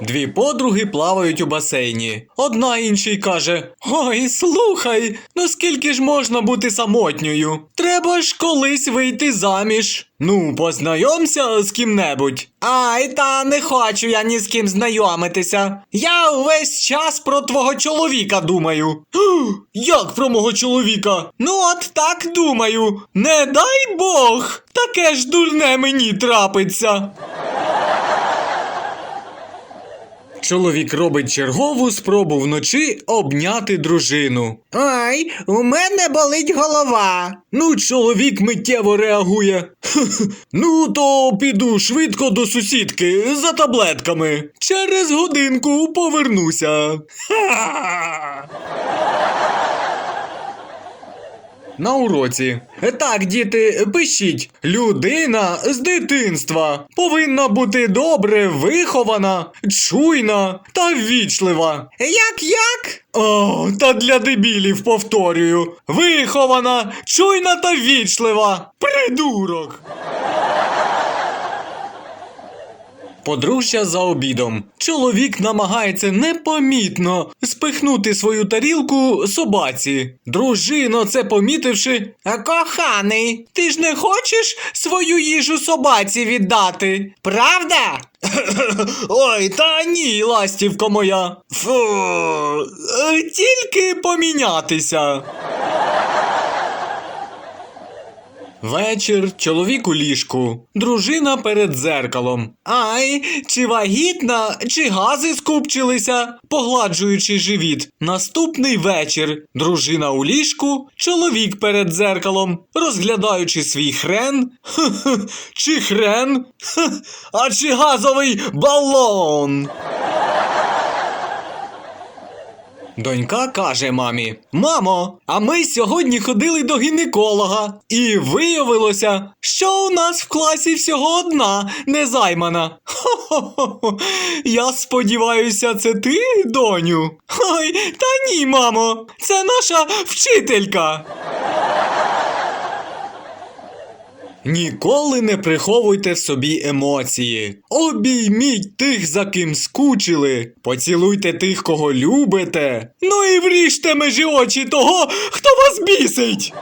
Дві подруги плавають у басейні. Одна іншій каже: Ой, слухай, ну скільки ж можна бути самотньою? Треба ж колись вийти заміж. Ну, познайомся з ким-небудь. Ай, та не хочу я ні з ким знайомитися. Я увесь час про твого чоловіка думаю. Як про мого чоловіка? Ну, от так думаю. Не дай Бог, таке ж дурне мені трапиться. Чоловік робить чергову спробу вночі обняти дружину. Ай, у мене болить голова. Ну, чоловік миттєво реагує. ну, то піду швидко до сусідки за таблетками. Через годинку повернуся. Ха! На уроці. Так, діти, пишіть. Людина з дитинства повинна бути добре вихована, чуйна та ввічлива. Як як? О, та для дебілів повторюю. Вихована, чуйна та ввічлива. Придурок. Подружжя за обідом. Чоловік намагається непомітно спихнути свою тарілку собаці. Дружино, це помітивши. Коханий, ти ж не хочеш свою їжу собаці віддати? Правда? Ой, та ні, ластівко моя. Фу, тільки помінятися. Вечір, чоловік у ліжку, дружина перед дзеркалом. Ай, чи вагітна, чи гази скупчилися, погладжуючи живіт. Наступний вечір. Дружина у ліжку, чоловік перед дзеркалом, розглядаючи свій хрен. Хе-хе, чи хрен? Хе, а чи газовий балон? Донька каже мамі: Мамо, а ми сьогодні ходили до гінеколога, і виявилося, що у нас в класі всього одна незаймана. Хо-хо-хо. Я сподіваюся, це ти, доню? Ой, та ні, мамо, це наша вчителька. Ніколи не приховуйте в собі емоції. Обійміть тих, за ким скучили. Поцілуйте тих, кого любите. Ну і вріжте межі очі того, хто вас бісить.